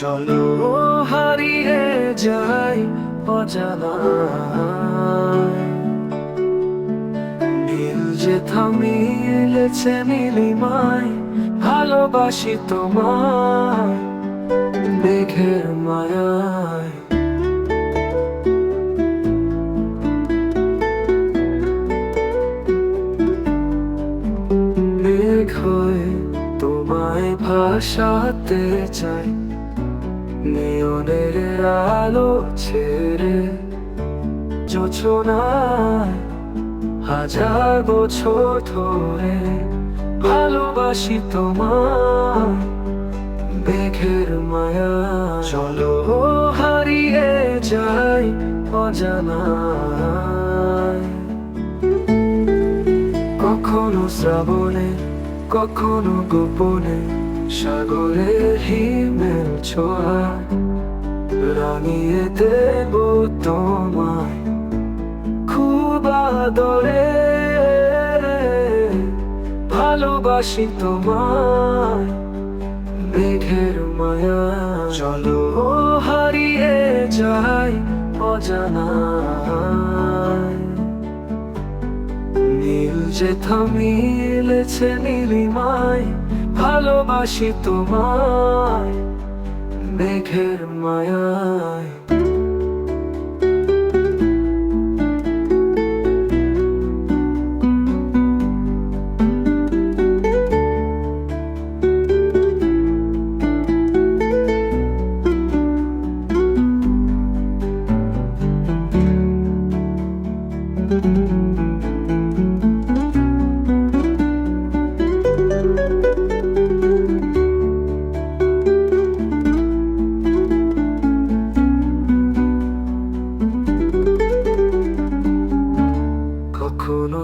চলো। হারিয়ে যাই অজানা যে থামিয়েছে নীলিমায়, ভালোবাসি তোমায়, মেঘের মায়ায়। মেঘ তোমায় ভাষাতে চাই নিয়নের আলো ছেড়ে যোছনায় হাজার বছর ধরে ভালোবাসি তোমার মায়া চলো হারিয়ে যাই অজানায়। কখনো শ্রাবণে, কখনো গোপনে, সাগরের হিমেল ছোঁয়া। রাঙিয়ে দেব তোমায়। খুব আদরে ভালোবাসি তোমায়। মেঘের মায়া চলো। হারিয়ে যাই অজানায়। নীল যে থামিলেছে নীলিমায় ভালোবাসি তোমায়। মেঘের মায়ায়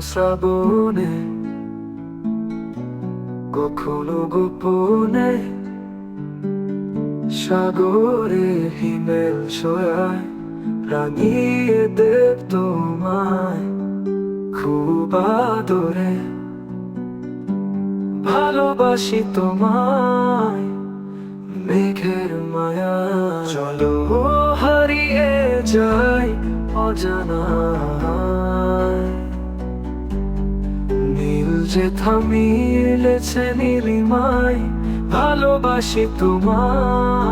শ্রাবণে কখনো গোপনে সাগরে হিমেল ছোয়ায় রাঙিয়ে দেব তোমায় খুব আদরে। ভালোবাসি তোমায় মেঘের মায়া চলো। হারিয়ে যাই অজানায়। নীল যে থামিলেছে নীলিমায় ভালোবাসি মায়া